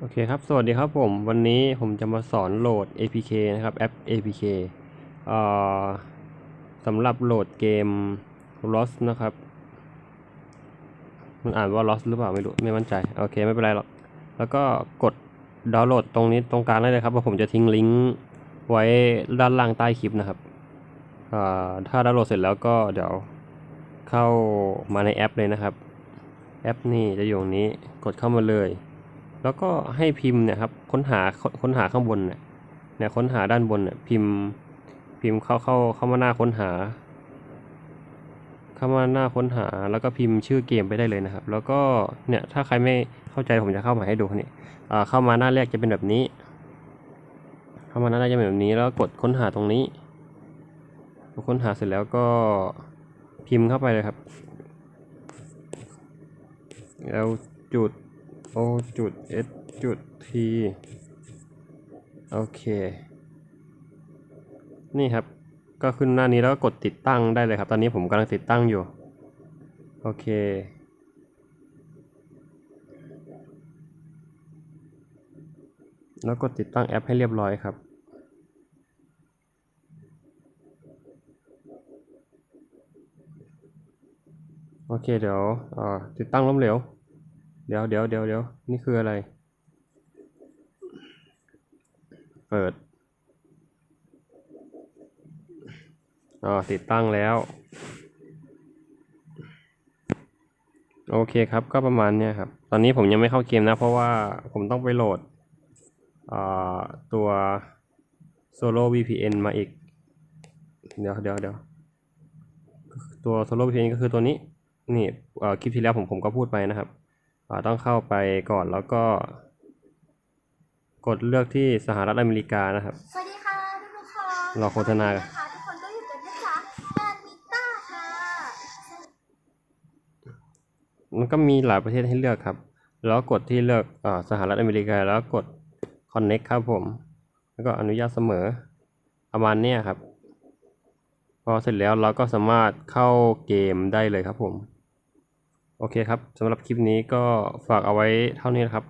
โอเคครับ สวัสดีครับผม วันนี้ผมจะมาสอนโหลด APK นะครับ แอป APK เอ่อสำหรับโหลดเกม Lost นะครับ มันอ่านว่า Lost หรือเปล่าไม่รู้ ไม่มั่นใจ โอเค ไม่เป็นไรหรอก แล้วก็กดดาวน์โหลดตรงนี้ตรงกลางได้เลยครับว่าผมจะทิ้งลิงก์ไว้ด้านล่างใต้คลิปนะครับ อ่า ถ้าดาวน์โหลดเสร็จแล้วก็เดี๋ยวเข้ามาในแอปเลยนะครับ แอปนี่จะอยู่ตรงนี้ กดเข้ามาเลย แล้วก็ให้พิมพ์เนี่ยครับค้นหาค้นหาข้างบนเนี่ยเนี่ยค้นหาด้านบนเนี่ยพิมพ์พิมพ์เข้าเข้าเข้ามาหน้าค้นหา เข้ามาหน้าค้นหาแล้วก็พิมพ์ชื่อเกมไปได้เลยนะครับ แล้วก็เนี่ยถ้าใครไม่เข้าใจผมจะเข้ามาให้ดูนี่อ่าเข้ามาหน้าแรกจะเป็นแบบนี้ เข้ามาหน้าแรกจะเป็นแบบนี้ แล้วกดค้นหาตรงนี้ค้นหาเสร็จแล้วก็พิมพ์เข้าไปเลยครับ แล้วจุด o จุด s จุด t โอเค นี่ครับ ก็ขึ้นหน้านี้แล้วก็กดติดตั้งได้เลยครับ ตอนนี้ผมกำลังติดตั้งอยู่ โอเค แล้วกดติดตั้งแอปให้เรียบร้อยครับโอเคเดี๋ยวอ่าติดตั้งล้มเหลว เดี๋ยวเดี๋ยวเดี๋ยวเดี๋ยวนี่คืออะไร เปิดอ๋อติดตั้งแล้ว โอเคครับก็ประมาณเนี้ยครับ ตอนนี้ผมยังไม่เข้าเกมนะ เพราะว่าผมต้องไปโหลดอ่าตัว Solo VPN มาอีก เดี๋ยวเดี๋ยวเดี๋ยวตัว Solo VPN ก็คือตัวนี้ นี่อ่อคลิปที่แล้วผมผมก็พูดไปนะครับ ต้องเข้าไปก่อนแล้วก็ กดเลือกที่สหรัฐอเมริกานะครับ สวัสดีค่ะทุกๆคนรอโฆษณานะคะทุกคนก็อยู่กันนะจ๊ะแอนมิต้าค่ะมันก็มีหลายประเทศให้เลือกครับ แล้วกดที่เลือกอ่าสหรัฐอเมริกาแล้วกด connect ครับผม แล้วก็อนุญาตเสมอประมาณเนี้ยครับ พอเสร็จแล้วเราก็สามารถเข้าเกมได้เลยครับผม โอเคครับสำหรับคลิปนี้ก็ฝากเอาไว้เท่านี้นะครับ